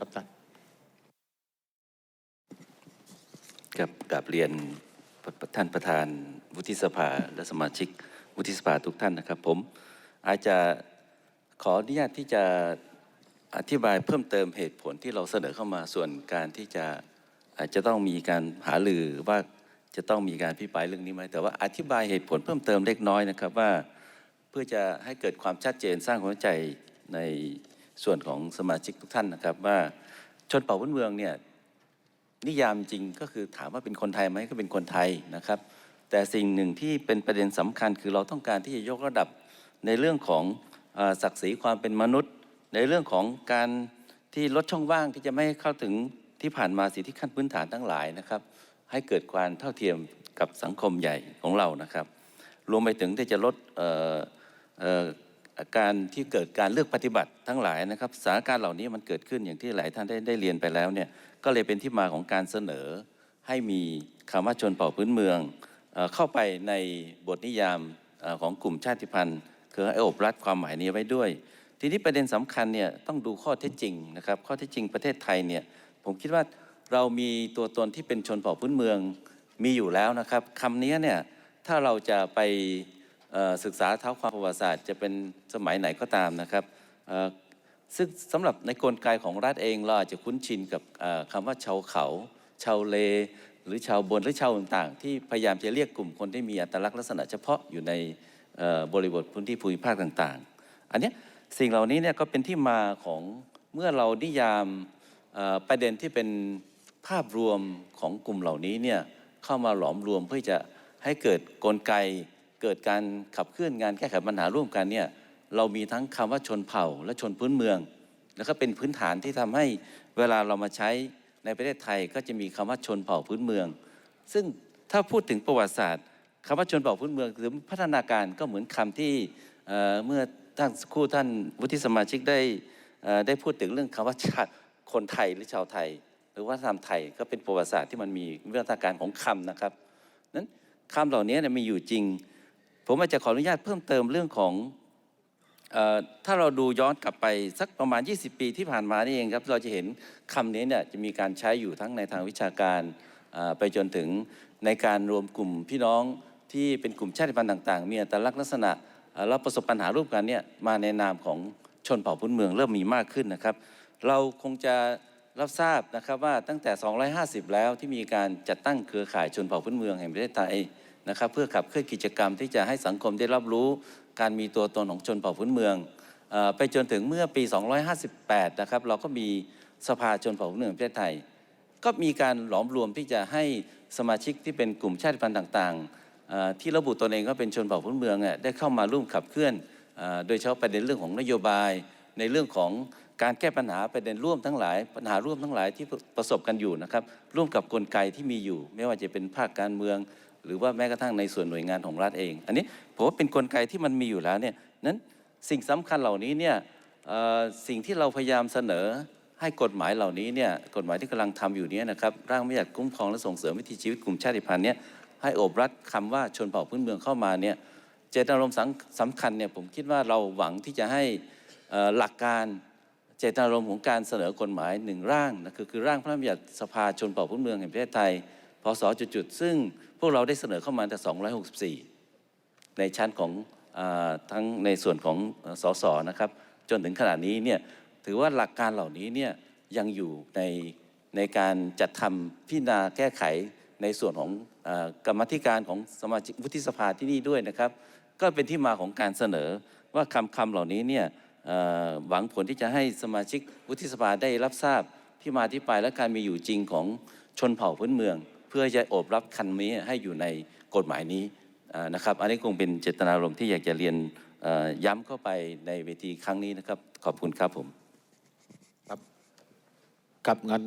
ครับท่านกับกับเรียนท่านประธานวุฒิสภาและสมาชิกวุฒิสภาทุกท่านนะครับ ผมอาจจะขออนุญาตที่จะอธิบายเพิ่มเติมเหตุผลที่เราเสนอเข้ามาส่วนการที่จะอาจจะต้องมีการหารือว่าจะต้องมีการพิปรายเรื่องนี้ไหมแต่ว่าอธิบายเหตุผลเพิ่มเติมเล็กน้อยนะครับว่า เพื่อจะให้เกิดความชัดเจนสร้างความเข้าใจใน ส่วนของสมาชิกทุกท่านนะครับว่าชนเผ่าพื้นเมืองเนี่ยนิยามจริงก็คือถามว่าเป็นคนไทยไหมก็เป็นคนไทยนะครับ แต่สิ่งหนึ่งที่เป็นประเด็นสำคัญคือเราต้องการที่จะยกระดับในเรื่องของศักดิ์ศรีความเป็นมนุษย์ ในเรื่องของการที่ลดช่องว่างที่จะไม่เข้าถึงที่ผ่านมาสิทธิขั้นพื้นฐานทั้งหลายนะครับ ให้เกิดความเท่าเทียมกับสังคมใหญ่ของเรานะครับ รวมไปถึงที่จะลด อ่อเอ่อการที่เกิดการเลือกปฏิบัติทั้งหลายนะครับสถานการณ์เหล่านี้มันเกิดขึ้นอย่างที่หลายท่านได้ได้เรียนไปแล้วเนี่ยก็เลยเป็นที่มาของการเสนอ ให้มีคำว่าชนเผ่าพื้นเมืองเข้าไปในบทนิยามของกลุ่มชาติพันธุ์คือให้อบรัดความหมายนี้ไว้ด้วย ทีนี้ประเด็นสำคัญเนี่ยต้องดูข้อเท็จจริงนะครับข้อเท็จจริงประเทศไทยเนี่ยผมคิดว่าเรามีตัวตนที่เป็นชนเผ่าพื้นเมืองมีอยู่แล้วนะครับคำนี้เนี่ยถ้าเราจะไป ศึกษาเท้าความประวัติศาสตร์จะเป็นสมัยไหนก็ตามนะครับซึ่งสำหรับในกลไกของรัฐเองเราอาจจะคุ้นชินกับคำว่าชาวเขา ชาวเล หรือชาวบนหรือชาวต่างๆ ที่พยายามจะเรียกกลุ่มคนที่มีอัตลักษณ์ลักษณะเฉพาะอยู่ในบริบทพื้นที่ภูมิภาคต่างๆ อันนี้สิ่งเหล่านี้เนี่ยก็เป็นที่มาของเมื่อเรานิยามประเด็นที่เป็นภาพรวมของกลุ่มเหล่านี้เนี่ยเข้ามาหลอมรวมเพื่อจะให้เกิดกลไก เกิดการขับเคลื่อนงานแก้ไขปัญหาร่วมกันเนี่ยเรามีทั้งคำว่าชนเผ่าและชนพื้นเมือง แล้วก็เป็นพื้นฐานที่ทำให้เวลาเรามาใช้ในประเทศไทยก็จะมีคำว่าชนเผ่าพื้นเมือง ซึ่งถ้าพูดถึงประวัติศาสตร์คำว่าชนเผ่าพื้นเมืองหรือพัฒนาการก็เหมือนคำที่เมื่อท่านคู่ท่านวุฒิสมาชิกได้ได้พูดถึงเรื่องคำว่าชาติคนไทยหรือชาวไทย หรือวัฒนธรรมไทยก็เป็นประวัติศาสตร์ที่มันมีวิวัฒนาการของคำนะครับนั้นคำเหล่านี้เนี่ยมีอยู่จริง ผมอาจจะขออนุญาตเพิ่มเติมเรื่องของออถ้าเราดูย้อนกลับไปสักประมาณ 20 ปีที่ผ่านมานี่เองครับ เราจะเห็นคำนี้เนี่ยจะมีการใช้อยู่ทั้งในทางวิชาการไปจนถึงในการรวมกลุ่มพี่น้องที่เป็นกลุ่มชาติพันธุ์ต่าง ๆ มีอัตลักษณ์ลักษณะเอ่อแล้วประสบปัญหาร่วมกันเนี่ยมาในนามของชนเผ่าพื้นเมืองเริ่มมีมากขึ้นนะครับ เราคงจะรับทราบนะครับว่าตั้งแต่ 250 แล้วที่มีการจัดตั้งเครือข่ายชนเผ่าพื้นเมืองแห่งประเทศไทย นะครับเพื่อขับเคลื่อนกิจกรรมที่จะให้สังคมได้รับรู้การมีตัวตนของชนเผ่าพื้นเมืองอไปจนถึงเมื่อปี 258 นะครับเราก็มีสภาชนเผ่าพื้นเมืองประเทศไทย ก็มีการหลอมรวมที่จะให้สมาชิกที่เป็นกลุ่มชาติพันธุ์ต่างๆ ที่ระบุตนเองว่าเป็นชนเผ่าพื้นเมืองได้เข้ามาร่วมขับเคลื่อน โดยเฉพาะประเด็นเรื่องของนโยบาย ในเรื่องของการแก้ปัญหาประเด็นร่วมทั้งหลาย ปัญหาร่วมทั้งหลายที่ประสบกันอยู่นะครับร่วมกับกลไกที่มีอยู่ ไม่ว่าจะเป็นภาคการเมือง หรือว่าแม้กระทั่งในส่วนหน่วยงานของรัฐเอง อันนี้ผมว่าเป็นกลไกที่มันมีอยู่แล้วเนี่ยนั้นสิ่งสำคัญเหล่านี้เนี่ยสิ่งที่เราพยายามเสนอให้กฎหมายเหล่านี้เนี่ยกฎหมายที่กำลังทำอยู่เนี้นะครับร่างบัญญัติคุ้มครองและส่งเสริมวิถีชีวิตกลุ่มชาติพันธุ์เนี่ยให้อบรัดคำว่าชนเผ่าพื้นเมืองเข้ามาเนี่ยเจตนารมณ์สำคัญเนี่ยผมคิดว่าเราหวังที่จะให้หลักการเจตนารมณ์ของการเสนอกฎหมายหนึ่งร่างนะคือคือร่างพระราชบัญญัติสภาชนเผ่าพื้นเมืองแห่งประเทศไทย พศจุดๆซึ่งพวกเราได้เสนอเข้ามาแต่ 264 ในชั้นของอทั้งในส่วนของสสนะครับ จนถึงขณะนี้เนี่ยถือว่าหลักการเหล่านี้เนี่ยยังอยู่ในในการจัดทำพิจารณาแก้ไขในส่วนของอกรรมธิการของสมาชิกวุฒิสภาที่นี่ด้วยนะครับ ก็เป็นที่มาของการเสนอว่าคำคำเหล่านี้เนี่ยหวังผลที่จะให้สมาชิกวุฒิสภาได้รับทราบที่มาที่ไปและการมีอยู่จริงของชนเผ่าพื้นเมือง พื่อจะโอบรับคันนี้ให้อยู่ในกฎหมายนี้นะครับ อันนี้คงเป็นเจตนารมณ์ที่อยากจะเรียนย้ำเข้าไปในเวทีครั้งนี้นะครับ ขอบคุณครับผมครับครับงั้น